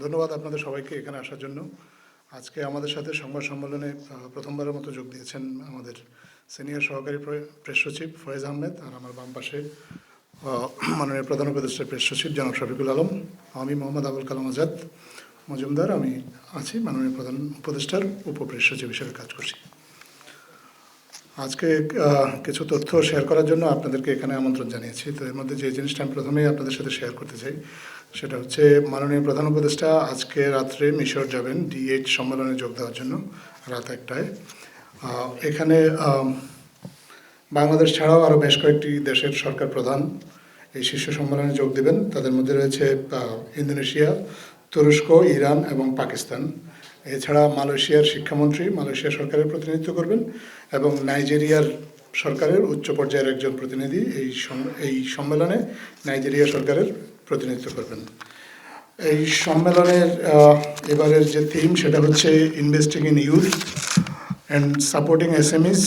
ধন্যবাদ আপনাদের সবাইকে এখানে আসার জন্য। আজকে আমাদের সাথে সংবাদ সম্মেলনে প্রথমবারের মতো যোগ দিয়েছেন আমাদের সিনিয়র সহকারী প্রে- প্রেস সচিব ফয়েজ আহমেদ আর আমার বাম পাশে মাননীয় প্রধান উপদেষ্টার প্রেস সচিব জনাব শফিকুল আলম, আমি মোহাম্মদ আবুল কালাম আজাদ। মজুমদার, আমি আছি মাননীয় প্রধান উপদেষ্টার উপপ্রেস সচিব হিসেবে কাজ করছি। আজকে কিছু তথ্য শেয়ার করার জন্য আপনাদেরকে এখানে আমন্ত্রণ জানিয়েছি। তো এর মধ্যে যে জিনিসটা আমি প্রথমেই আপনাদের সাথে শেয়ার করতে চাই সেটা হচ্ছে মাননীয় প্রধান উপদেষ্টা আজকে রাত্রে মিশর যাবেন ডিএইচ সম্মেলনে যোগ দেওয়ার জন্য, রাত একটায়। এখানে বাংলাদেশ ছাড়াও আরও বেশ কয়েকটি দেশের সরকার প্রধান এই শীর্ষ সম্মেলনে যোগ দেবেন। তাদের মধ্যে রয়েছে ইন্দোনেশিয়া, তুরস্ক, ইরান এবং পাকিস্তান। এছাড়া মালয়েশিয়ার শিক্ষামন্ত্রী মালয়েশিয়া সরকারের প্রতিনিধিত্ব করবেন এবং নাইজেরিয়ার সরকারের উচ্চ পর্যায়ের একজন প্রতিনিধি এই এই সম্মেলনে নাইজেরিয়া সরকারের প্রতিনিধিত্ব করবেন। এই সম্মেলনের এবারের যে থিম সেটা হচ্ছে investing in youth and supporting SMEs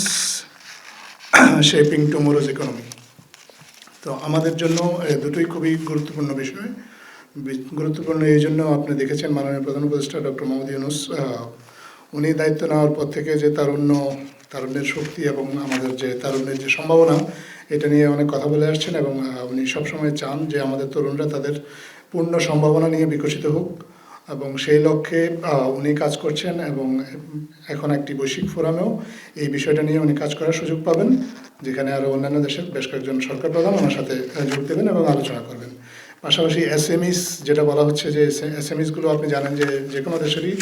shaping tomorrow's economy তো আমাদের জন্য দুটোই খুবই গুরুত্বপূর্ণ বিষয়। গুরুত্বপূর্ণ এই জন্য আপনি দেখেছেন মাননীয় প্রধান উপদেষ্টা ডক্টর মোহাম্মদ ইউনুস উনি দায়িত্ব নেওয়ার পর থেকে যে তারুণ্য, তারুণ্যের শক্তি এবং আমাদের যে তারুণ্যের যে সম্ভাবনা এটা নিয়ে অনেক কথা বলে আসছেন এবং উনি সবসময় চান যে আমাদের তরুণরা তাদের পূর্ণ সম্ভাবনা নিয়ে বিকশিত হোক এবং সেই লক্ষ্যে উনি কাজ করছেন এবং এখন একটি বৈশ্বিক ফোরামেও এই বিষয়টা নিয়ে উনি কাজ করার সুযোগ পাবেন, যেখানে আরও অন্যান্য দেশের বেশ কয়েকজন সরকার প্রধান ওনার সাথে যোগ দেবেন এবং আলোচনা করবেন। পাশাপাশি এসএমইস যেটা বলা হচ্ছে যে, এস এসএমইসগুলো আপনি জানেন যে যে কোনো দেশেরই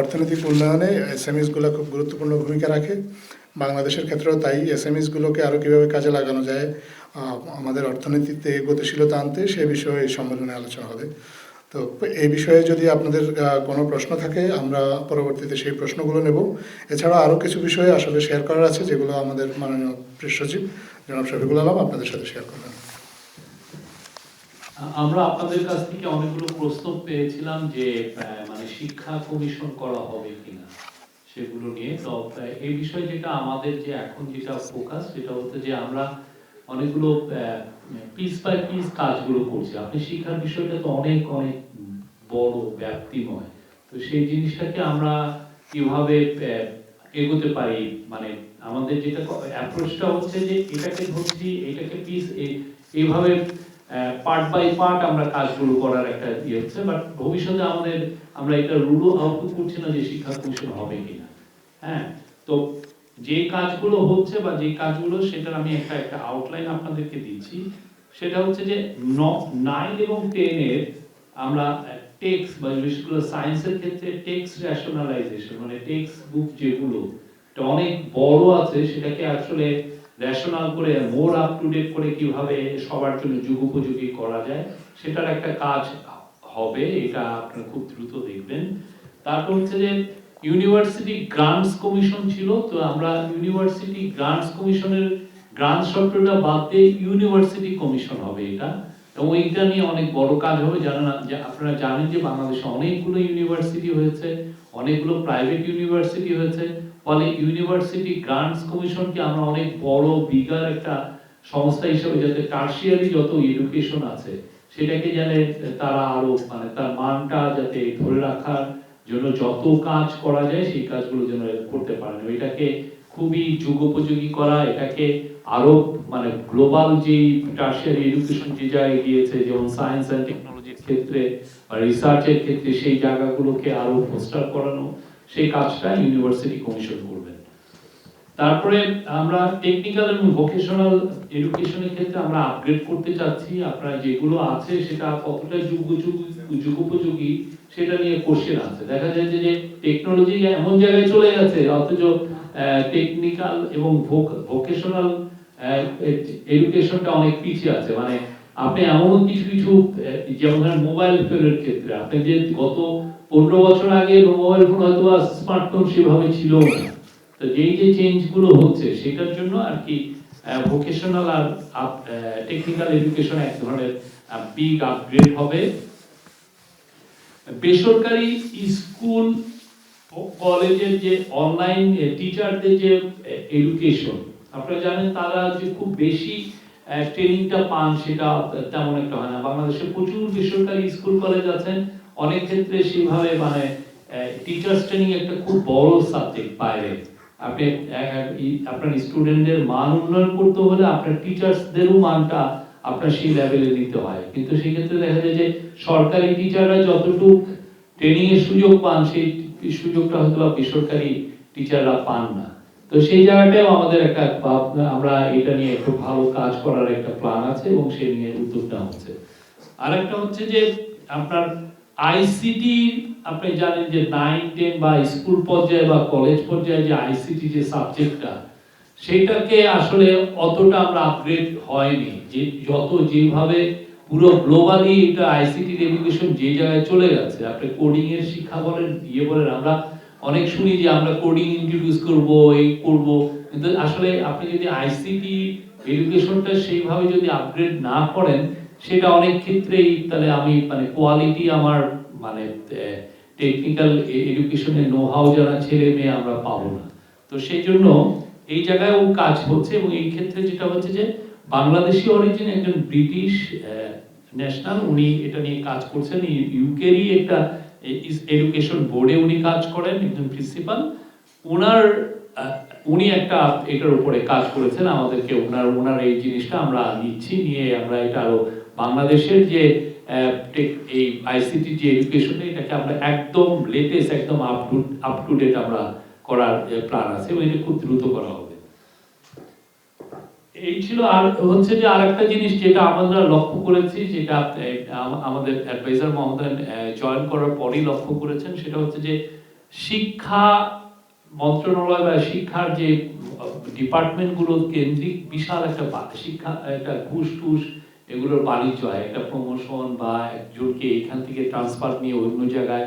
অর্থনৈতিক উন্নয়নে এস এসএমইসগুলো খুব গুরুত্বপূর্ণ ভূমিকা রাখে। বাংলাদেশের ক্ষেত্রেও তাই এসএমইসগুলোকে আরও কীভাবে কাজে লাগানো যায় আমাদের অর্থনীতিতে গতিশীলতা আনতে সে বিষয়ে এই সম্মেলনে আলোচনা হবে। তো এই বিষয়ে যদি আপনাদের কোনো প্রশ্ন থাকে, আমরা পরবর্তীতে সেই প্রশ্নগুলো নেব। এছাড়া আরও কিছু বিষয়ে আসলে শেয়ার করার আছে, যেগুলো আমাদের মাননীয় প্রেস সচিব জনাব শফিকুল আলম আপনাদের সাথে শেয়ার করবেন। আমরা আপনাদের কাছ থেকে অনেকগুলো প্রস্তাব পেয়েছিলাম যে মানে শিক্ষা কমিশন করা হবে কিনা। সেগুলো নিয়ে। তো এই বিষয়ে যেটা আমাদের যে এখন যেটা ফোকাস সেটা হচ্ছে যে আমরা অনেকগুলো পিস বাই পিস কাজগুলো করছি। আপনি শিক্ষার বিষয়টা তো অনেক অনেক বড় ব্যাপ্তিময় তো সেই জিনিসটাকে আমরা কীভাবে এগোতে পারি? মানে আমাদের যেটা অ্যাপ্রোচটা হচ্ছে যে এটাকে ধরছি, এটাকে পিস এইভাবে পার্ট বাই পার্ট আমরা কাজগুলো করার একটা ইয়ে হচ্ছে বাট ভবিষ্যতে আমাদের, আমরা এটা রুলও আউটপুট করছি না যে শিক্ষা কমিশন হবে কিনা। হ্যাঁ তো যে কাজগুলো হচ্ছে বা যে কাজগুলো, সেটার আমি একটা একটা আউটলাইন আপনাদেরকে দিচ্ছি। সেটা হচ্ছে যে নাইন এবং টেনের আমরা টেক্স বা করে সায়েন্সের ক্ষেত্রে টেক্সট রেশনালাইজেশন মানে টেক্সট বুক যেগুলো অনেক বড় আছে, সেটাকে আসলে রেশনাল করে মোর আপ টু ডেট করে কীভাবে সবার জন্য যুগোপযোগী করা যায়, সেটার একটা কাজ হবে, এটা আপনারা খুব দ্রুত দেখবেন। তারপর হচ্ছে যে ইউনিভার্সিটি গ্রান্টস কমিশন ছিল, তো আমরা ইউনিভার্সিটি গ্রান্টস কমিশনের গ্রান্ট সফটওয়্যারটা বাদ দিয়ে ইউনিভার্সিটি কমিশন হবে এটা। এবং এইটা নিয়ে অনেক বড় কাজ হবে জানা যে আপনারা জানেন যে বাংলাদেশে অনেকগুলো ইউনিভার্সিটি হয়েছে, অনেকগুলো প্রাইভেট ইউনিভার্সিটি হয়েছে। ফলে ইউনিভার্সিটি গ্রান্টস কমিশনকে আমরা অনেক বড় বিগার একটা সংস্থা হিসেবে যাতে টার্সিয়ারি যত এডুকেশন আছে, সেটাকে যেন তারা আরও মানে তার মানটা যাতে ধরে রাখার জন্য যত কাজ করা যায়, সেই কাজগুলো যেন করতে পারেন এটাকে খুবই যুগোপযোগী করা, এটাকে আরও মানে গ্লোবাল যেই টার্সিয়ারি এডুকেশন যে জায়গায় গিয়েছে, যেমন সায়েন্স অ্যান্ড টেকনোলজির ক্ষেত্রে বা রিসার্চের ক্ষেত্রে সেই জায়গাগুলোকে আরও ফোস্টার করানো সেই কাজটা ইউনিভার্সিটি কমিশন করবেন। তারপরে আমরা টেকনিক্যাল এবং ভোকেশনাল এডুকেশনের ক্ষেত্রে আমরা আপগ্রেড করতে চাচ্ছি। আপনারা যেগুলো আছে সেটা কতটা যুগ যুগোপযোগী সেটা নিয়ে কোশ্চেন আছে। দেখা যায় যে টেকনোলজি এমন জায়গায় চলে গেছে, অথচ টেকনিক্যাল এবং ভোকেশনাল এডুকেশনটা অনেক পিছিয়ে আছে। মানে আপনি এমন কিছু কিছু যেমন মোবাইল ফোনের ক্ষেত্রে, আপনি যে গত পনেরো বছর আগে মোবাইল ফোন হয়তো স্মার্টফোন সেভাবে ছিল তো যেই যে চেঞ্জগুলো হচ্ছে, সেটার জন্য আর কি ভোকেশনাল আর টেকনিক্যাল এডুকেশন এক ধরনের বিগ আপগ্রেড হবে। বেসরকারি স্কুল কলেজের যে অনলাইন টিচারদের যে এডুকেশন আপনারা জানেন তারা যে খুব বেশি ট্রেনিংটা পান সেটা তেমন একটা হয় না। বাংলাদেশে প্রচুর বেসরকারি স্কুল কলেজ আছেন। অনেক ক্ষেত্রে সেভাবে মানে টিচার্স ট্রেনিং একটা খুব বড় সাবজেক্ট বাইরে। আপনি আপনার স্টুডেন্টদের মান উন্নয়ন করতে হলে আপনার টিচার্সদেরও মানটা আপনার সেই লেভেলে নিতে হয়। কিন্তু সেক্ষেত্রে দেখা যায় যে সরকারি টিচাররা যতটুকু ট্রেনিং এর সুযোগ পান, সেই সুযোগটা হয়তো বা বেসরকারি টিচাররা পান না। তো সেই জায়গাটাও আমাদের একটা আমরা এটা নিয়ে একটু ভালো কাজ করার একটা প্ল্যান আছে এবং সেই নিয়ে উদ্যোগ নেওয়া হচ্ছে। আরেকটা হচ্ছে যে আপনার আইসিটি আপনি জানেন যে নাইন টেন বা স্কুল পর্যায়ে বা কলেজ পর্যায়ে যে আইসিটি যে সাবজেক্টটা সেটাকে আসলে অতটা আমরা আপগ্রেড হয়নি। যে যত যেভাবে পুরো গ্লোবালি এটা আইসিটি এডুকেশন যে জায়গায় চলে গেছে, আপনি কোডিং এর শিক্ষা বলেন ইয়ে বলেন, আমরা অনেক শুনি যে আমরা কোডিং ইন্ট্রোডিউস করব, এই করব, কিন্তু আসলে আপনি যদি আইসিটি এডুকেশনটা সেইভাবে যদি আপগ্রেড না করেন সেটা অনেক ক্ষেত্রেই তাহলে আমি মানে কোয়ালিটি আমার মানে টেকনিক্যাল এডুকেশনের নো হাউ যারা ছেলে মেয়ে আমরা পাবো না। তো সেই জন্য এই জায়গায়ও কাজ হচ্ছে এবং এই ক্ষেত্রে যেটা হচ্ছে যে বাংলাদেশি অরিজিন একজন ব্রিটিশ ন্যাশনাল উনি এটা নিয়ে কাজ করছেন। ইউকেরই একটা এডুকেশন বোর্ডে উনি কাজ করেন, একজন প্রিন্সিপাল ওনার উনি একটা এটার উপরে কাজ করেছেন। আমাদেরকে ওনার ওনার এই জিনিসটা আমরা নিচ্ছি, নিয়ে আমরা এটা আরও বাংলাদেশের যে এই আইসিটি যে এডুকেশন এটাকে আমরা একদম লেটেস্ট একদম আপ টু ডেট আমরা করার প্ল্যান আছে এটা খুব দ্রুত করা হবে। এই ছিল আর হচ্ছে যে আরেকটা জিনিস যেটা আমরা লক্ষ্য করেছি, যেটা আমাদের অ্যাডভাইজার মহোদয় জয়েন করার পরেই লক্ষ্য করেছেন, সেটা হচ্ছে যে শিক্ষা মন্ত্রণালয় বা শিক্ষার যে ডিপার্টমেন্টগুলো কেন্দ্রিক বিশাল একটা শিক্ষা, একটা ঘুষ টুস এগুলোর বাণিজ্য হয়। একটা প্রমোশন বা একজনকে এখান থেকে ট্রান্সফার নিয়ে অন্য জায়গায়।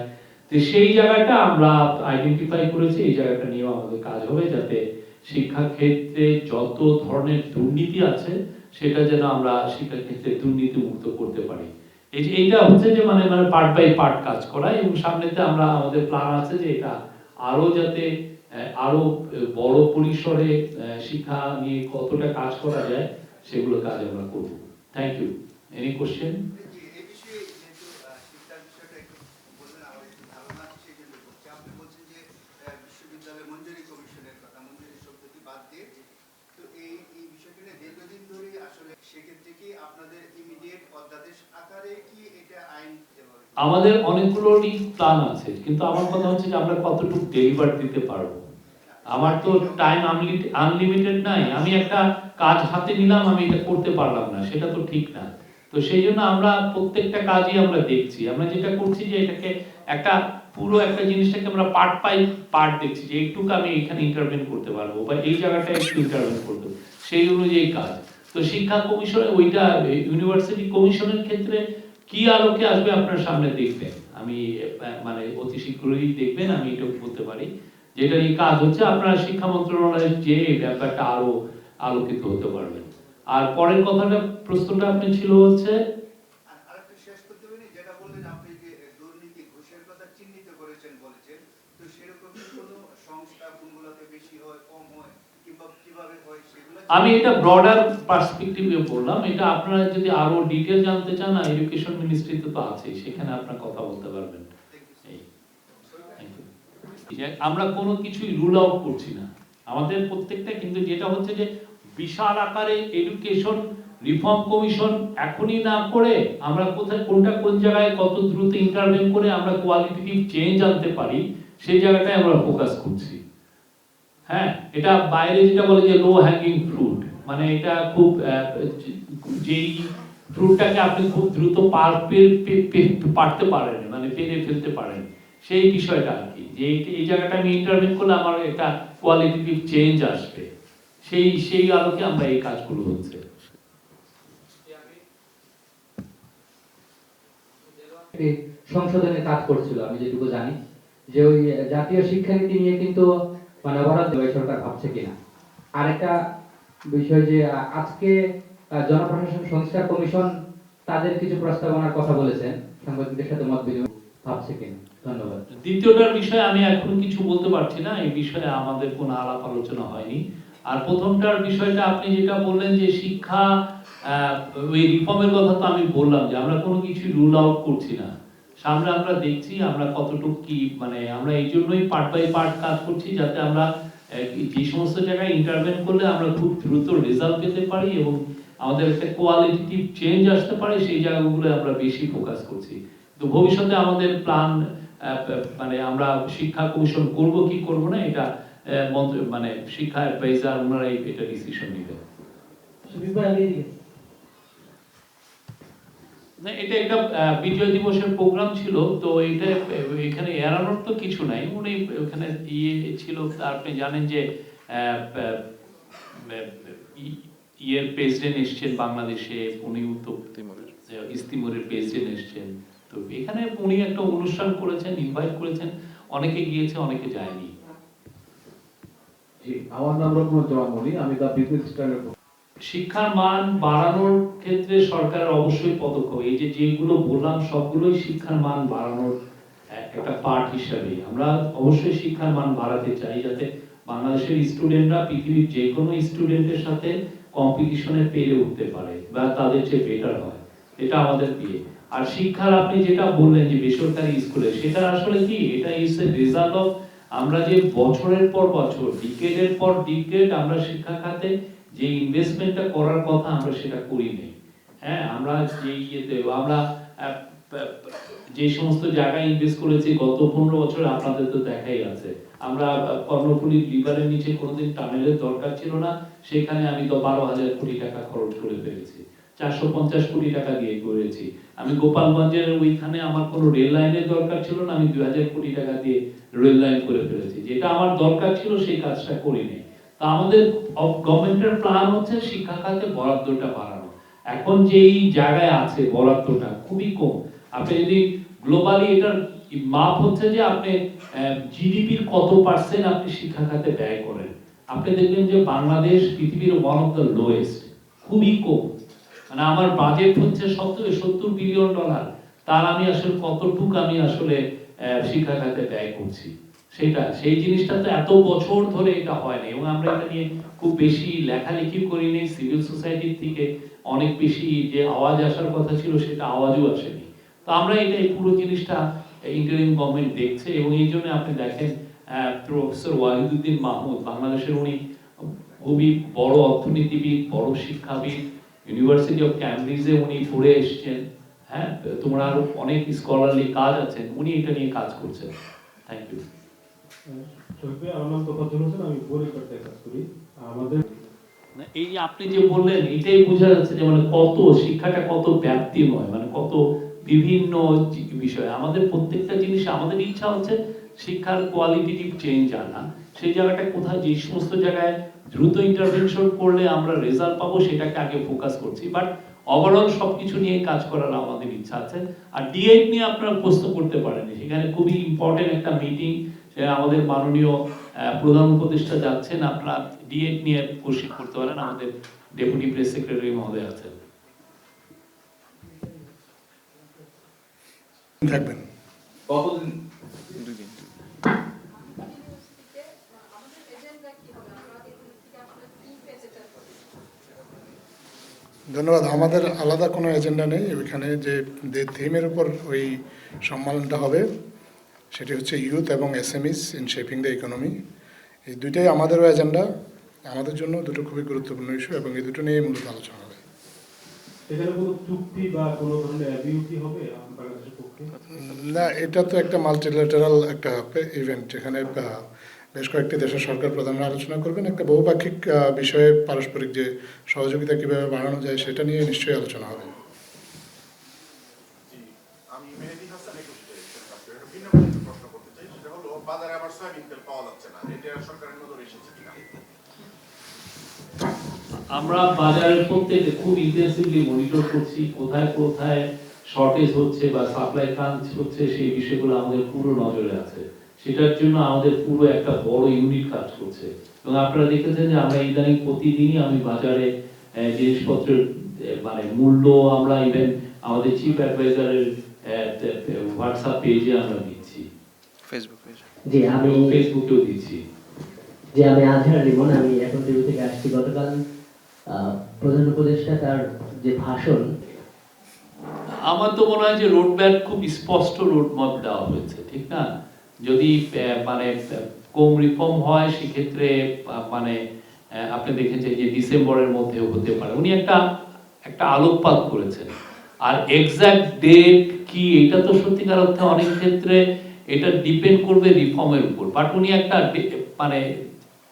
তো সেই জায়গাটা আমরা আইডেন্টিফাই করেছি এই জায়গাটা নিয়েও আমাদের কাজ হবে যাতে শিক্ষা ক্ষেত্রে যত ধরনের দুর্নীতি আছে সেটা যেন আমরা শিক্ষা ক্ষেত্রে দুর্নীতি মুক্ত করতে পারি। এই যে এইটা হচ্ছে যে মানে মানে পার্ট বাই পার্ট কাজ করা এবং সামনেতে আমরা আমাদের প্ল্যান আছে যে এটা আরও যাতে আহ, আরও বড় পরিসরে শিক্ষা নিয়ে কতটা কাজ করা যায় সেগুলো কাজ আমরা করব। Thank you any question? আমাদের অনেকগুলোরই প্ল্যান আছে, কিন্তু আমার কথা হচ্ছে যে আমরা কতটুকু ডেলিভার দিতে পারব আমার তো টাইম আনলিমিটেড নাই। আমি একটা কাজ হাতে নিলাম, আমি এটা করতে পারলাম না। সেটা তো ঠিক না। তো সেই জন্য আমরা প্রত্যেকটা কাজই আমরা দেখছি। আমরা যেটা করছি যে এটাকে একটা পুরো একটা জিনিসটাকে আমরা পার্ট বাই পার্ট দেখছি যে একটু আমি এখানে ইন্টারভেন করতে পারব বা এই জায়গাটা একটু ইন্টারভেন করতে পারব। সেই অনুযায়ী কাজ। তো শিক্ষা কমিশনে ওইটা ইউনিভার্সিটি কমিশনের ক্ষেত্রে কি আলোকে আসবে আপনার সামনে দেখবেন? আমি মানে অতি শীঘ্রই দেখবেন, আমি এটা বলতে পারি। যেটা নিয়ে কাজ হচ্ছে আপনারা শিক্ষা মন্ত্রণালয়ের যে ব্যাপারটা আরও আলোকিত হতে পারবেন আর পরের কথাটা প্রশ্নটা আপনি ছিল হচ্ছে আমি এটা ব্রডার পার্সপেক্টিভে বললাম এটা আপনারা যদি আরও ডিটেল জানতে চান এডুকেশন মিনিস্ট্রিতে তো আছে সেখানে আপনারা কথা বলতে পারবেন. আমরা কোনো কিছুই রুল আউট করছি না। আমাদের প্রত্যেকটা কিন্তু যেটা হচ্ছে যে বিশাল আকারে এডুকেশন রিফর্ম কমিশন এখনই না করে আমরা কোথায়, কোনটা কোন জায়গায় কত দ্রুত ইন্টারভেন করে আমরা কোয়ালিটিটিভ চেঞ্জ আনতে পারি, সেই জায়গাটায় আমরা ফোকাস করছি। হ্যাঁ এটা বাইরে যেটা বলে যে লো হ্যাঙ্গিং ফ্রুট মানে এটা খুব যেই ফ্রুটটাকে আপনি খুব দ্রুত পারতে পারেন মানে পেরে ফেলতে পারেন। সেই বিষয়টা আর কি, যে এই- জায়গাটা আমি ইন্টারভিউ করলে আমার একটা কোয়ালিটিভ চেঞ্জ আসবে। সেই সেই আলোকে আমরা এই কাজগুলো হচ্ছে। সংশোধনের কাজ করছিল, আমি যেটুকু জানি। যে ওই জাতীয় শিক্ষানীতি নিয়ে কিন্তু মানে ভারত সরকার ভাবছে কিনা। আরেকটা বিষয় যে আজকে জনপ্রশাসন সংস্কার কমিশন তাদের কিছু প্রস্তাবনার কথা বলেছেন। সাংবাদিকদের সাথে মত বিনিময় ভাবছে কিনা। ধন্যবাদ। দ্বিতীয়টার বিষয়ে আমি এখন কিছু বলতে পারছি না, এই বিষয়ে আমাদের কোনো আলাপ আলোচনা হয়নি। আর প্রথমটার বিষয়টা আপনি যেটা বললেন যে শিক্ষা ওই রিফর্মের কথা তো আমি বললাম যে আমরা কোনো কিছু রুল আউট করছি না। সামনে আমরা দেখছি আমরা কতটুকু কি মানে আমরা এই জন্যই পার্ট বাই পার্ট কাজ করছি যাতে আমরা যে সমস্ত জায়গায় ইন্টারভেন করলে আমরা খুব দ্রুত রেজাল্ট পেতে পারি এবং আমাদের একটা কোয়ালিটিভ চেঞ্জ আসতে পারে, সেই জায়গাগুলো আমরা বেশি ফোকাস করছি। তো ভবিষ্যতে আমাদের প্ল্যান মানে আমরা শিক্ষা কমিশন করব কি করব না এটা মানে শিক্ষা অ্যাডভাইজার ওনারাই এটা ডিসিশন এদিকে। না এটা একটা বিজয় দিবসের প্রোগ্রাম ছিল তো এটা এখানে এড়ানোর তো কিছু নাই। উনি ওখানে ইয়ে ছিল আপনি জানেন যে ইয়ের প্রেসিডেন্ট এসছেন বাংলাদেশে উনি উত্তর ইস্তিমোরের। প্রেসিডেন্ট এসছেন। তো এখানে উনি একটা অনুষ্ঠান করেছেন ইনভাইট করেছেন। অনেকে গিয়েছে অনেকে যায়নি। আমার নাম রকম আমি দা বিজনেস স্ট্যান্ডার্ড শিক্ষার মান বাড়ানোর ক্ষেত্রে সরকারের অবশ্যই পদক্ষেপ এই যে যেগুলো বললাম সবগুলোই শিক্ষার মান বাড়ানোর একটা পার্ট হিসাবে। আমরা অবশ্যই শিক্ষার মান বাড়াতে চাই যাতে বাংলাদেশের স্টুডেন্টরা পৃথিবীর যে কোনো স্টুডেন্টের সাথে কম্পিটিশনে পেরে উঠতে পারে বা তাদের চেয়ে বেটার হয়। এটা আমাদের দিয়ে। আর শিক্ষার আপনি যেটা বললেন যে বেসরকারি স্কুলে সেটা আসলে কি? এটা ইজ এ রেজাল্ট অফ আমরা যে বছরের পর বছর ডিকেডের পর ডিকেড আমরা শিক্ষা খাতে যে ইনভেস্টমেন্টটা করার কথা আমরা সেটা করি নাই। হ্যাঁ আমরা যে ইয়েতে আমরা যে সমস্ত জায়গায় ইনভেস্ট করেছি গত পনেরো বছর আপনাদের তো দেখাই আছে। আমরা আহ, কর্ণফুলী লিভারের নিচে কোনোদিন টানেলের দরকার ছিল না সেখানে আমি তো বারো হাজার কোটি টাকা খরচ করে ফেলেছি। চারশো পঞ্চাশ কোটি টাকা দিয়ে করেছি। আমি গোপালগঞ্জের ওইখানে আমার কোনো রেল লাইনের দরকার ছিল না, আমি দুই হাজার কোটি টাকা দিয়ে রেল লাইন করে ফেলেছি। যেটা আমার দরকার ছিল সেই কাজটা করিনি। তা আমাদের গভর্নমেন্টের প্ল্যান হচ্ছে শিক্ষা খাতে বরাদ্দটা বাড়ানো। এখন যেই জায়গায় আছে বরাদ্দটা খুবই কম। আপনি যদি গ্লোবালি এটার মাপ হচ্ছে যে আপনি জিডিপির কত পার্সেন্ট আপনি শিক্ষা খাতে ব্যয় করেন? আপনি দেখবেন যে বাংলাদেশ পৃথিবীর ওয়ান অফ দ্য লোয়েস্ট খুবই কম। মানে আমার বাজেট হচ্ছে সত্তর সত্তর বিলিয়ন ডলার তার আমি আসলে কতটুকু আমি আসলে শিক্ষা খাতে ব্যয় করছি। সেটা, সেই জিনিসটা তো এত বছর ধরে এটা হয় না এবং আমরা এটা নিয়ে খুব বেশি লেখালেখি করি নেই সিভিল সোসাইটির থেকে অনেক বেশি যে আওয়াজ আসার কথা ছিল, সেটা আওয়াজও আসেনি। তো আমরা এটা, এই পুরো জিনিসটা ইন্টারিম গভর্নমেন্ট দেখছে। এবং এই জন্য আপনি দেখেন প্রফেসর ওয়াহিদুদ্দিন মাহমুদ, বাংলাদেশের উনি খুবই বড় অর্থনীতিবিদ, বড় শিক্ষাবিদ ইউনিভার্সিটি অফ ক্যামব্রিজে উনি পড়ে এসেছেন হ্যাঁ? তোমরা আরও অনেক স্কলারলি কাজ আছেন উনি এটা নিয়ে কাজ করছেন। থ্যাংক ইউ আমার নাম তোফাজ্জল হোসেন আমি বরিকাতে কাজ করি। আমাদের এই যে আপনি যে বললেন এটাই বোঝা যাচ্ছে যে মানে কত শিক্ষাটা কত ব্যাপ্তিময় মানে কত বিভিন্ন বিষয়। আমাদের প্রত্যেকটা জিনিস আমাদের ইচ্ছা হচ্ছে শিক্ষার কোয়ালিটিটিভ চেঞ্জ আনা। সেই জায়গাটা কোথায় যে সমস্ত জায়গায় দ্রুত ইন্টারভেনশন করলে আমরা রেজাল্ট পাবো সেটাকে আগে ফোকাস করছি। বাট ওভারঅল সবকিছু নিয়ে কাজ করার আমাদের ইচ্ছা আছে। আর ডিএইট নিয়ে আপনারা প্রশ্ন করতে পারেন সেখানে খুবই ইম্পর্টেন্ট একটা মিটিং আমাদের মাননীয় প্রধান উপদেষ্টা যাচ্ছেন। আপনারা ডিএড নিয়ে কোশ্চিন করতে পারেন। আমাদের ডেপুটি প্রেস সেক্রেটারি মহোদয় আছেন। থাকবেন। কতদিন আমাদের এজেন্ডা কি হবে আমরা এগুলো থেকে আসলে কি পেতে চাইব ধন্যবাদ। আমাদের আলাদা কোনো এজেন্ডা নেই। ওইখানে যে থিমের উপর ওই সম্মেলনটা হবে সেটি হচ্ছে ইউথ এবং SMEs in shaping the economy এই দুইটাই আমাদেরও এজেন্ডা আমাদের জন্য দুটো খুবই গুরুত্বপূর্ণ ইস্যু এবং এই দুটো নিয়েই মূলত আলোচনা হবে। না এটা তো একটা মাল্টিলেটারাল একটা ইভেন্ট যেখানে বেশ কয়েকটি দেশের সরকার প্রধানরা আলোচনা করবেন। একটা বহুপাক্ষিক বিষয়ে পারস্পরিক যে সহযোগিতা কীভাবে বাড়ানো যায় সেটা নিয়ে নিশ্চয়ই আলোচনা হবে। জি, আমি মেহেদী হাসান একুশ তেইশের কাছে একটা ভিন্ন ভিন্ন প্রশ্ন করতে চাই সেটা হলো বাজারে আবার সয়াবিন তেল পাওয়া যাচ্ছে না এটা সরকারের নজরে এসেছে কিনা? আমরা বাজারের প্রত্যেকে খুব ইন্টেন্সিভলি মনিটর করছি কোথায় কোথায় শর্টেজ হচ্ছে বা সাপ্লাই ক্রাঞ্চ হচ্ছে সেই বিষয়গুলো আমাদের পুরো নজরে আছে। সেটার জন্য আমাদের পুরো একটা বড় ইউনিট কাজ করছে। এবং আপনারা দেখেছেন যে আমরা ইদানিং প্রতিদিনই আমি বাজারে আহ, জিনিসপত্রের মানে মূল্য আমরা ইভেন আমাদের চিফ অ্যাডভাইজারের হোয়াটসঅ্যাপ পেজে আমরা দিচ্ছি। জি আমি ফেসবুকেও দিচ্ছি। যে আমি আজহার রিমন আমি এখন টিভি থেকে আসছি। গতকাল প্রধান উপদেষ্টা তার যে ভাষণ আমার তো মনে হয় যে রোড ম্যাপ খুব স্পষ্ট রোড ম্যাপ দেওয়া হয়েছে ঠিক না? যদি মানে কম রিফর্ম হয়, সেক্ষেত্রে মানে আপনি দেখেছেন যে ডিসেম্বরের মধ্যে হতে পারে। উনি একটা একটা আলোকপাত করেছেন। আর এক্সাক্ট ডেট কি, এটা তো সত্যিকার অর্থে অনেক ক্ষেত্রে এটা ডিপেন্ড করবে রিফর্মের উপর। বাট উনি একটা মানে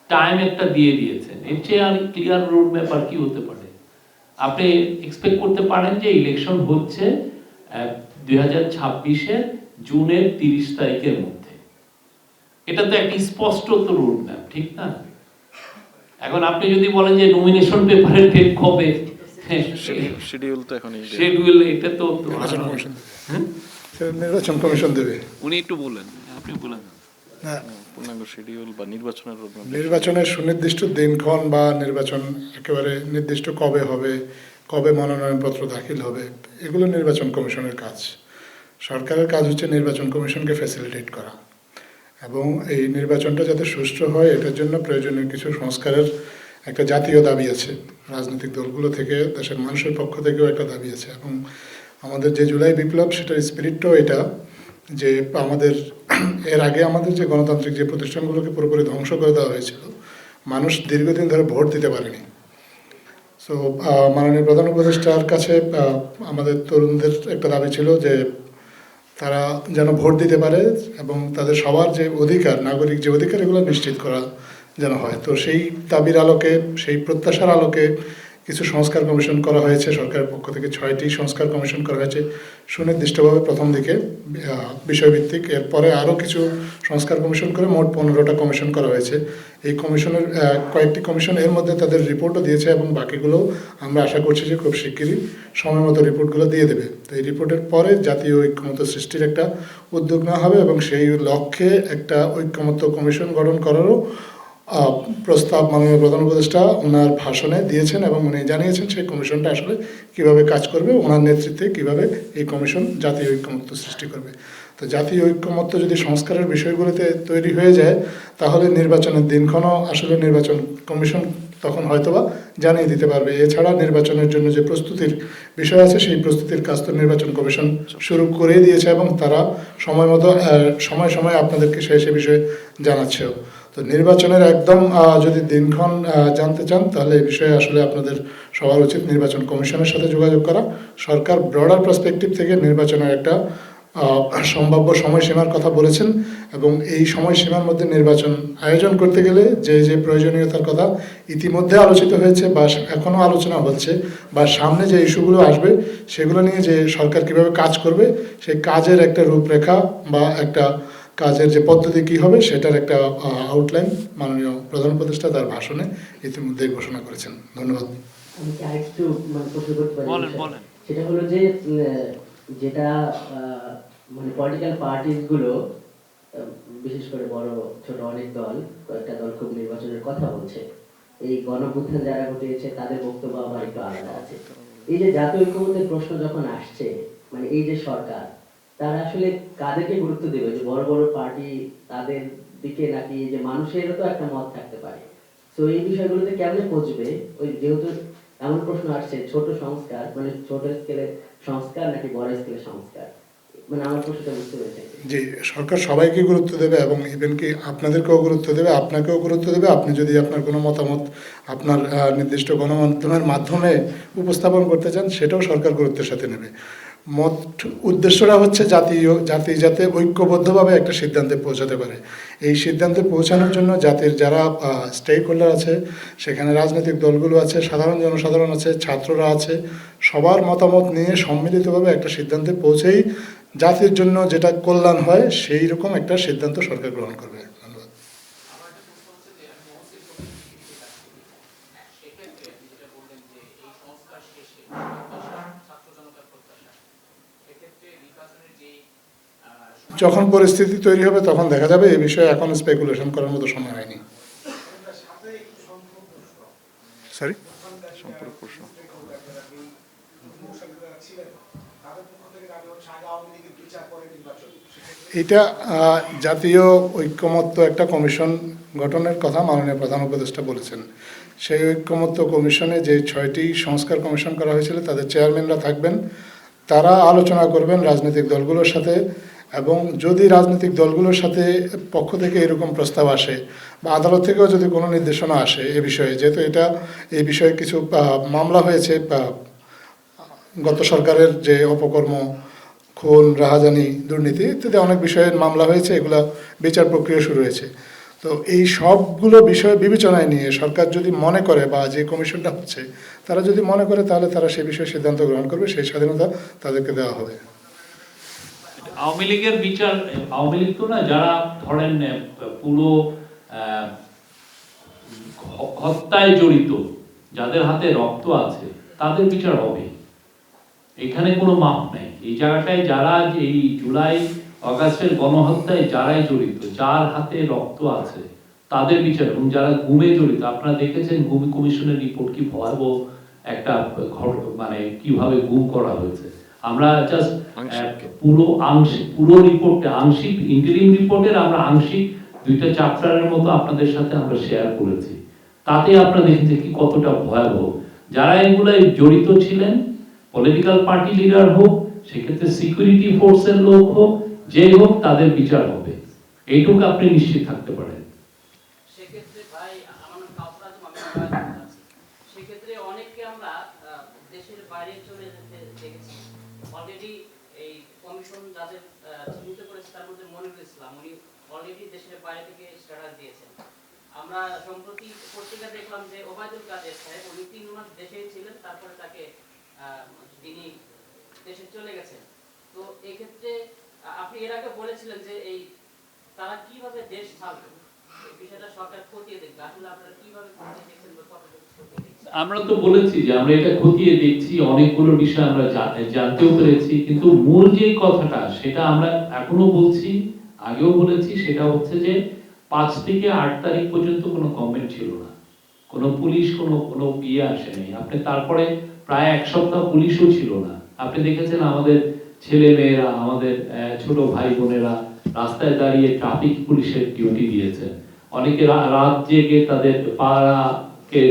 টাইম একটা দিয়ে দিয়েছেন। এর চেয়ে আর ক্লিয়ার রোড ম্যাপ আর কি হতে পারে? আপনি এক্সপেক্ট করতে পারেন যে ইলেকশন হচ্ছে দুই হাজার ছাব্বিশের জুনের তিরিশ তারিখের মধ্যে। এটা তো একটা স্পষ্ট তো রোড ম্যাপ ঠিক না? এখন আপনি যদি বলেন যে নমিনেশন পেপারের ডেট কবে শিডিউল তো এখন শিডিউল এটা তো তো- নির্বাচন কমিশন। দেবে। উনি একটু বলেন আপনি বলেন। না। পূর্ণাঙ্গ শিডিউল বা নির্বাচনের রোডম্যাপ নির্বাচনের সুনির্দিষ্ট দিনক্ষণ বা নির্বাচন একেবারে নির্দিষ্ট কবে হবে কবে মনোনয়নপত্র দাখিল হবে এগুলো নির্বাচন কমিশনের কাজ। সরকারের কাজ হচ্ছে নির্বাচন কমিশনকে ফ্যাসিলিটেট করা। এবং এই নির্বাচনটা যাতে সুষ্ঠু হয়, এটার জন্য প্রয়োজনীয় কিছু সংস্কারের একটা জাতীয় দাবি আছে। রাজনৈতিক দলগুলো থেকে, দেশের মানুষের পক্ষ থেকেও একটা দাবি আছে। এবং আমাদের যে জুলাই বিপ্লব, সেটার স্পিরিটটাও এটা যে আমাদের এর আগে আমাদের যে গণতান্ত্রিক যে প্রতিষ্ঠানগুলোকে পুরোপুরি ধ্বংস করে দেওয়া হয়েছিল, মানুষ দীর্ঘদিন ধরে ভোট দিতে পারেনি। সো মাননীয় প্রধান উপদেষ্টার কাছে আমাদের তরুণদের একটা দাবি ছিল যে তারা যেন ভোট দিতে পারে এবং তাদের সবার যে অধিকার, নাগরিক যে অধিকার, এগুলো নিশ্চিত করা যেন হয়। তো সেই দাবির আলোকে, সেই প্রত্যাশার আলোকে কিছু সংস্কার কমিশন করা হয়েছে, সরকারের পক্ষ থেকে ছয়টি সংস্কার কমিশন করা হয়েছে। সুনির্দিষ্টভাবে প্রথম দিকে বিষয়ভিত্তিক, এরপরে আরও কিছু সংস্কার কমিশন করে মোট পনেরোটা কমিশন করা হয়েছে। এই কমিশনের কয়েকটি কমিশন এর মধ্যে তাদের রিপোর্টও দিয়েছে এবং বাকিগুলো আমরা আশা করছি যে খুব শিগগিরই সময় মতো রিপোর্টগুলো দিয়ে দেবে। তো এই রিপোর্টের পরে জাতীয় ঐক্যমত্য সৃষ্টির একটা উদ্যোগ নেওয়া হবে এবং সেই লক্ষ্যে একটা ঐক্যমত্য কমিশন গঠন করারও প্রস্তাব মাননীয় প্রধান উপদেষ্টা ওনার ভাষণে দিয়েছেন এবং উনি জানিয়েছেন সেই কমিশনটা আসলে কীভাবে কাজ করবে, ওনার নেতৃত্বে কীভাবে এই কমিশন জাতীয় ঐক্যমত্য সৃষ্টি করবে। তো জাতীয় ঐক্যমত্য যদি সংস্কারের বিষয়গুলোতে তৈরি হয়ে যায়, তাহলে নির্বাচনের দিনক্ষণও আসলে নির্বাচন কমিশন তখন হয়তোবা জানিয়ে দিতে পারবে। এছাড়া নির্বাচনের জন্য যে প্রস্তুতির বিষয় আছে, সেই প্রস্তুতির কাজ তো নির্বাচন কমিশন শুরু করে দিয়েছে এবং তারা সময় মতো সময় সময় আপনাদেরকে সে সে বিষয়ে জানাচ্ছেও। তো নির্বাচনের একদম যদি দিনক্ষণ জানতে চান, তাহলে এই বিষয়ে আসলে আপনাদের সবার উচিত নির্বাচন কমিশনের সাথে যোগাযোগ করা। সরকার ব্রডার পার্সপেক্টিভ থেকে নির্বাচনের একটা সম্ভাব্য সময়সীমার কথা বলেছেন এবং এই সময়সীমার মধ্যে নির্বাচন আয়োজন করতে গেলে যে যে প্রয়োজনীয়তার কথা ইতিমধ্যে আলোচিত হয়েছে বা এখনও আলোচনা হচ্ছে বা সামনে যে ইস্যুগুলো আসবে সেগুলো নিয়ে যে সরকার কীভাবে কাজ করবে সেই কাজের একটা রূপরেখা বা একটা কাজের যে পদ্ধতি কী হবে সেটার একটা আউটলাইন মাননীয় প্রধান উপদেষ্টা তার ভাষণে ইতিমধ্যে ঘোষণা করেছেন। ধন্যবাদ। মানে। সেটা হলো যে যেটা মানে পলিটিক্যাল পার্টিসগুলো বিশেষ করে বড়, ছোট অনেক দল, কয়েকটা দল খুব নির্বাচনের কথা বলছে। এই গণপুত্থান যারা ঘটিয়েছে, তাদের বক্তব্য আবার একটু আলাদা আছে। এই যে জাতীয় ঐক্যমতের প্রশ্ন যখন আসছে মানে এই যে সরকার, তারা আসলে কাদেরকে গুরুত্ব দেবে? যে বড় বড় পার্টি তাদের দিকে নাকি যে মানুষেরও তো একটা মত থাকতে পারে। তো এই বিষয়গুলোতে কেমনে পৌঁছবে? ওই যেহেতু এমন প্রশ্ন আসছে, ছোট সংস্কার মানে ছোট স্কেলে সংস্কার নাকি বড় স্কেলের সংস্কার? মানে যে সরকার সবাইকে গুরুত্ব দেবে এবং ইভেন কি আপনাদেরকেও গুরুত্ব দেবে, আপনাকেও গুরুত্ব দেবে। আপনি যদি আপনার কোনো মতামত আপনার নির্দিষ্ট গণমাধ্যমের মাধ্যমে উপস্থাপন করতে চান, সেটাও সরকার গুরুত্বের সাথে নেবে। মত উদ্দেশ্যটা হচ্ছে জাতীয়, জাতি যাতে ঐক্যবদ্ধভাবে একটা সিদ্ধান্তে পৌঁছাতে পারে। এই সিদ্ধান্তে পৌঁছানোর জন্য জাতির যারা স্টেক হোল্ডার আছে, সেখানে রাজনৈতিক দলগুলো আছে, সাধারণ জনসাধারণ আছে, ছাত্ররা আছে, সবার মতামত নিয়ে সম্মিলিতভাবে একটা সিদ্ধান্তে পৌঁছেই জাতির জন্য যেটা কল্যাণ হয় সেই রকম একটা সিদ্ধান্ত সরকার গ্রহণ করবে ধন্যবাদ যখন পরিস্থিতি তৈরি হবে তখন দেখা যাবে এই বিষয়ে এখন স্পেকুলেশন করার মতো সময় হয়নি। সরি সম্পূর্ণ প্রশ্ন এটা জাতীয় ঐক্যমত্য একটা কমিশন গঠনের কথা মাননীয় প্রধান উপদেষ্টা বলেছেন। সেই ঐক্যমত্য কমিশনে যে ছয়টি সংস্কার কমিশন করা হয়েছিল তাদের চেয়ারম্যানরা থাকবেন। তারা আলোচনা করবেন রাজনৈতিক দলগুলোর সাথে। এবং যদি রাজনৈতিক দলগুলোর সাথে পক্ষ থেকে এরকম প্রস্তাব আসে বা আদালত থেকেও যদি কোনো নির্দেশনা আসে এ বিষয়ে, যেহেতু এটা, এই বিষয়ে কিছু মামলা হয়েছে গত সরকারের যে অপকর্ম, খুন, রাহাজানি, দুর্নীতি ইত্যাদি অনেক বিষয়ের মামলা হয়েছে, এগুলা বিচার প্রক্রিয়া শুরু হয়েছে। তো এই সবগুলো বিষয় বিবেচনায় নিয়ে সরকার যদি মনে করে বা যে কমিশনটা হচ্ছে, তারা যদি মনে করে তাহলে তারা সে বিষয়ে সিদ্ধান্ত গ্রহণ করবে, সেই স্বাধীনতা তাদেরকে দেওয়া হবে। আওয়ামী লীগের বিচার, আওয়ামী লীগ তো না, যারা ধরেন পুরো হত্যায় জড়িত, যাদের হাতে রক্ত আছে, তাদের বিচার হবে। এখানে কোনো মাপ নেই। এই জায়গাটায় যারা এই জুলাই অগাস্টের গণহত্যায় যারাই জড়িত, যার হাতে রক্ত আছে, তাদের বিচার এবং যারা গুমে জড়িত, আপনারা দেখেছেন গুম কমিশনের রিপোর্ট কি ভয়াবহ একটা মানে কীভাবে গুম করা হয়েছে। আমরা জাস্ট পুরো আংশিক পুরো রিপোর্টে আংশিক ইন্টারিম রিপোর্টের আমরা আংশিক দুইটা চ্যাপ্টারের মতো আপনাদের সাথে আমরা শেয়ার করেছি। তাতে আপনারা দেখেছেন কি কতটা ভয়াবহ। যারা এগুলাই জড়িত ছিলেন পলিটিক্যাল পার্টি লিডার হোক সেক্ষেত্রে সিকিউরিটি ফোর্সের লোক হোক যেই হোক তাদের বিচার হবে। এইটুকু আপনি নিশ্চিত থাকতে পারেন সেক্ষেত্রে ভাই আমার নাম কাউফরাজ আমি নয়াগঞ্জ আছি সেক্ষেত্রে অনেককে আমরা আহ, দেশের বাইরে চলে যেতে দেখেছি অলরেডি এই কমিশন যাদের আহ, চিহ্নিত করেছে তার মধ্যে মনিরুল ইসলাম উনি অলরেডি দেশের বাইরে থেকে স্ট্যাটাস দিয়েছেন। আমরা সম্প্রতি পত্রিকা দেখলাম যে ওবায়দুল কাদের সাহেব, উনি তিন মাস ছিলেন, তারপরে তাকে দেশে চলে গেছেন। তো এক্ষেত্রে আপনি এর আগে বলেছিলেন যে এই তারা কীভাবে দেশ ছাড়বে? আমরা তো বলেছি যে আমরা এটা খতিয়ে দেখছি, অনেকগুলো বিষয় আমরা জানতেও পেরেছি, কিন্তু মূল যে কথাটা, সেটা আমরা এখনও বলছি আগেও বলেছি, সেটা হচ্ছে যে পাঁচ থেকে আট তারিখ পর্যন্ত কোনো গভর্নমেন্ট ছিল না। কোনো পুলিশ, কোনো কোনো ইয়ে আসেনি। আপনি তারপরে প্রায় এক সপ্তাহ পুলিশও ছিল না। আপনি দেখেছেন আমাদের ছেলে মেয়েরা আমাদের ছোট ভাই বোনেরা রাস্তায় দাঁড়িয়ে ট্রাফিক পুলিশের ডিউটি দিয়েছে। অনেকে রাত জেগে তাদের পাড়াকে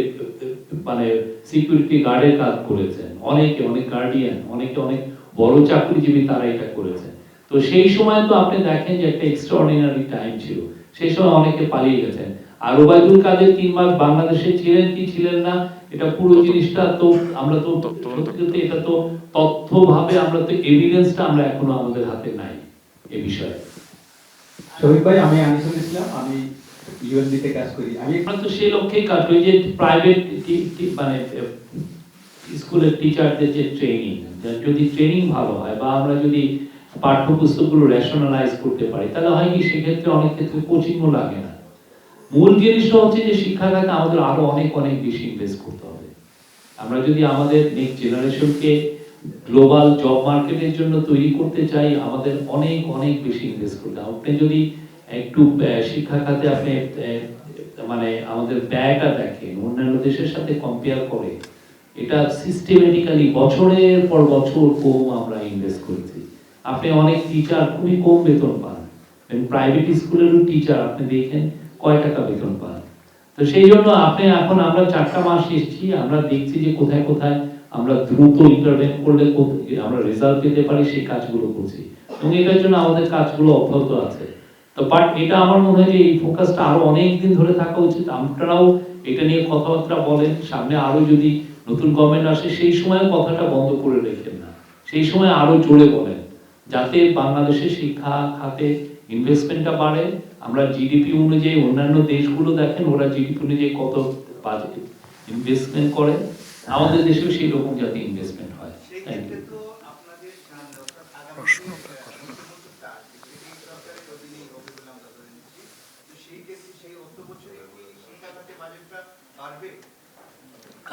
মানে সিকিউরিটি গার্ডের কাজ করেছেন। অনেকে, অনেক গার্ডিয়ান অনেকে, অনেক বড় চাকরিজীবী তারা এটা করেছেন। তো সেই সময় তো আপনি দেখেন যে একটা এক্সট্রাঅর্ডিনারি টাইম ছিল। সেই সময় অনেকে পালিয়ে গেছেন। আর ওবায়দুল কাদের তিন মাস বাংলাদেশে ছিলেন কি ছিলেন না এটা পুরো জিনিসটা তো আমরা তো এটা তো তথ্যভাবে আমরা তো এভিডেন্সটা আমরা এখনও আমাদের হাতে নাই এ বিষয়ে। শহীদ ভাই আমি আনিসুল ইসলাম আমি ইউএনডিতে কাজ করি। আমি আমরা তো সেই লক্ষ্যেই কাজ করি যে প্রাইভেট মানে স্কুলের টিচারদের যে ট্রেনিং যদি ট্রেনিং ভালো হয় বা আমরা যদি পাঠ্যপুস্তকগুলো রেশনালাইজ করতে পারি। তাহলে হয় কি, সেক্ষেত্রে অনেক ক্ষেত্রে কোচিংও লাগে না। মূল জিনিসটা হচ্ছে যে শিক্ষা খাতে আমাদের আরও অনেক অনেক বেশি ইনভেস্ট করতে হবে। আমরা যদি আমাদের নেক্সট জেনারেশনকে গ্লোবাল জব মার্কেটের জন্য তৈরি করতে চাই, আমাদের অনেক অনেক বেশি ইনভেস্ট করতে হবে। আপনি যদি একটু শিক্ষা খাতে আপনি মানে আমাদের ব্যয়টা দেখেন, অন্যান্য দেশের সাথে কম্পেয়ার করে, এটা সিস্টেমেটিক্যালি বছরের পর বছর কম আমরা ইনভেস্ট করেছি। আপনি অনেক টিচার খুবই কম বেতন পান। প্রাইভেট স্কুলেরও টিচার আপনি দেখেন কয় টাকা বেতন পান। তো সেই জন্য আপনি এখন আমরা চারটা মাস এসেছি, আমরা দেখছি যে কোথায় কোথায় আমরা দ্রুত ইন্টারভেন করলে আমরা রেজাল্ট পেতে পারি, সেই কাজগুলো করছি। এবং এটার জন্য আমাদের কাজগুলো অব্যাহত আছে। তো বাট এটা আমার মনে হয় যে এই ফোকাসটা আরও অনেক দিন ধরে থাকা উচিত। আপনারাও এটা নিয়ে কথাবার্তা বলেন, সামনে আরও যদি নতুন গভর্নমেন্ট আসে, সেই সময় কথাটা বন্ধ করে রেখেন না। সেই সময় আরও জোরে বলেন। যাতে বাংলাদেশের শিক্ষা খাতে ইনভেস্টমেন্টটা বাড়ে আমরা জিডিপি অনুযায়ী অন্যান্য দেশগুলো দেখেন ওরা জিডিপি অনুযায়ী কত বাজেট ইনভেস্টমেন্ট করে। আমাদের দেশেও সেই রকম যাতে ইনভেস্টমেন্ট হয়।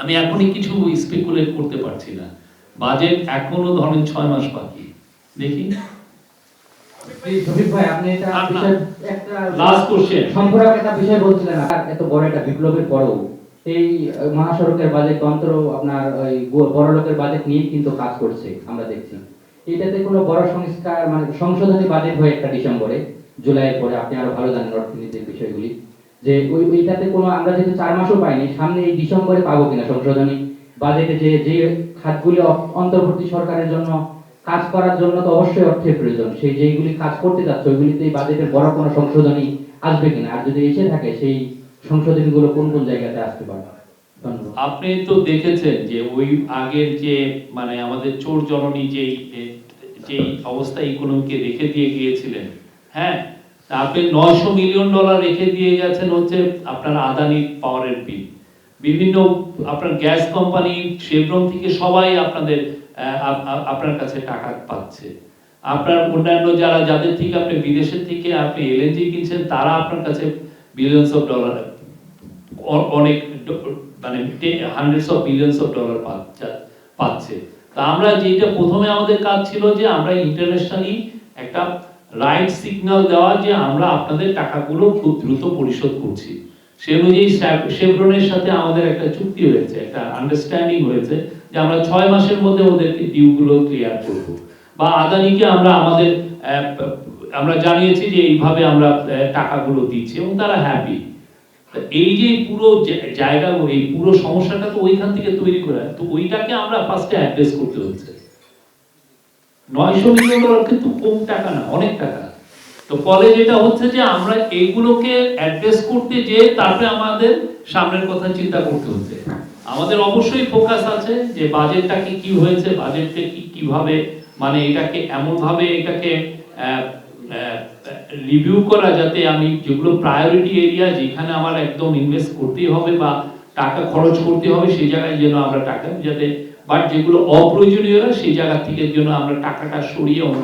আমি এখনই কিছু স্পেকুলেট করতে পারছি না। বাজেট এখনও ধরেন ছয় মাস বাকি। দেখি। ভাই আপনি এটা আর না। বিষয় একটা লাস্ট কোশ্চেন সম্পূরক একটা বিষয় বলছিলেন এত বড় একটা বিপ্লবের পরেও। এই মহাসড়কের বাজেট তন্ত্র আপনার ওই বড় লোকের বাজেট নিয়ে কিন্তু কাজ করছে আমরা দেখছি। এটাতে কোনো বড় সংস্কার মানে সংশোধনী বাজেট হয় একটা ডিসেম্বরে জুলাইয়ের পরে আপনি আরও ভালো জানেন অর্থনীতির বিষয়গুলি যে ওই ওইটাতে কোনো আমরা যেহেতু চার মাসও পাইনি সামনে এই ডিসেম্বরে পাবো কিনা সংশোধনী বাজেটে যে যে খাতগুলি অন্তর্বর্তী সরকারের জন্য কাজ করার জন্য তো অবশ্যই অর্থের প্রয়োজন। সেই যেইগুলি কাজ করতে যাচ্ছে ওইগুলিতে এই বাজেটের বড় কোনো সংশোধনী আসবে কিনা? আর যদি এসে থাকে, সেই সংশোধনীগুলো কোন কোন জায়গাতে আসতে পারে আপনি তো দেখেছেন যে ওই আগের যে মানে আমাদের চোর জননী যেই যেই অবস্থা ইকোনমিকে রেখে দিয়ে গিয়েছিলেন হ্যাঁ? আপনি নয়শো মিলিয়ন ডলার রেখে দিয়ে গেছেন হচ্ছে আপনার আদানি পাওয়ারের বিল বিভিন্ন আপনার গ্যাস কোম্পানি, শেভরন থেকে সবাই আপনাদের আপনার কাছে টাকা পাচ্ছে। আপনার অন্যান্য যারা, যাদের থেকে আপনি বিদেশের থেকে আপনি এলএনজি কিনছেন, তারা আপনার কাছে বিলিয়ন্স অফ ডলার অনেক মানে hundreds of billions of dollar পাচ্ছে। তা আমরা যেটা প্রথমে আমাদের কাজ ছিল যে, আমরা ইন্টারন্যাশনালি একটা রাইট সিগন্যাল দেওয়া যে আমরা আপনাদের টাকাগুলো খুব দ্রুত পরিশোধ করছি। সে অনুযায়ী শেভরনের সাথে আমাদের একটা চুক্তি হয়েছে, একটা আন্ডারস্ট্যান্ডিং হয়েছে যে আমরা ছয় মাসের মধ্যে ওদেরকে ডিউগুলো ক্লিয়ার করব। বা আদানিকে আমরা আমাদের আমরা জানিয়েছি যে এইভাবে আমরা টাকাগুলো দিচ্ছি এবং তারা হ্যাপি এই যে পুরো জায়গা, এই পুরো সমস্যাটা তো ওইখান থেকে তৈরি করে, তো ওইটাকে আমরা ফার্স্টে অ্যাড্রেস করতে হচ্ছে। নয়শো মিলিয়ন ডলার কিন্তু কম টাকা না, অনেক টাকা। তো ফলে যেটা হচ্ছে যে আমরা এইগুলোকে অ্যাড্রেস করতে যে তারপরে আমাদের সামনের কথা চিন্তা করতে হচ্ছে। আমাদের অবশ্যই ফোকাস আছে যে বাজেটটাকে কি হয়েছে বাজেটকে কি, কীভাবে মানে এটাকে এমন ভাবে এটাকে রিভিউ করা যাতে আমি যেগুলো প্রায়োরিটি এরিয়া যেখানে আমার একদম ইনভেস্ট করতেই হবে বা টাকা খরচ করতে হবে সেই জায়গায় যেন আমরা টাকা যাতে বাট যেগুলো অপ্রয়োজনীয় সেই জায়গা থেকে যেন আমরা টাকাটা সরিয়ে অন্য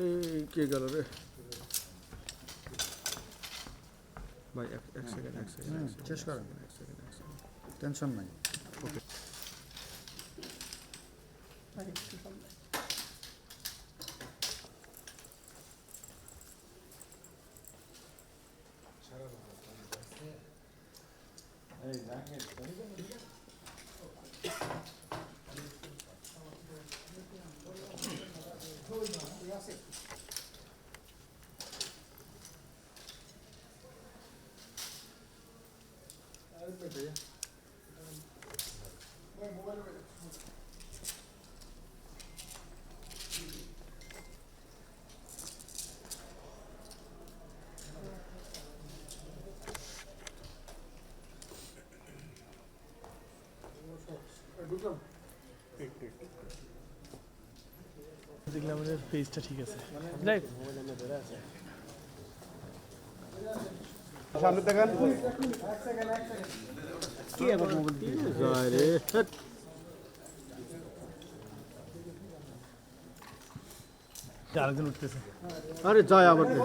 এই কে গেল রে ভাই এক এক সেকেন্ড এক সেকেন্ড শেষ করেন এক সেকেন্ড এক সেকেন্ড টেনশন নাই ওকে দেখলাম পেজটা ঠিক আছে। যাই সামনে দেখান কি আবার মোবাইল রে আরেকজন উঠতেছে। আরে জয় আবার দে।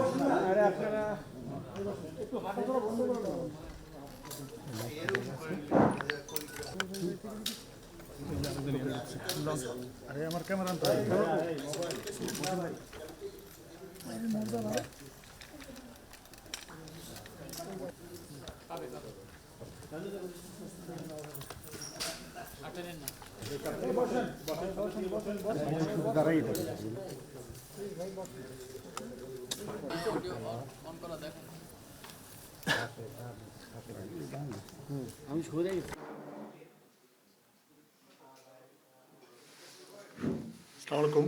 আরে আমার ক্যামেরা আমি সরে അസ്സാം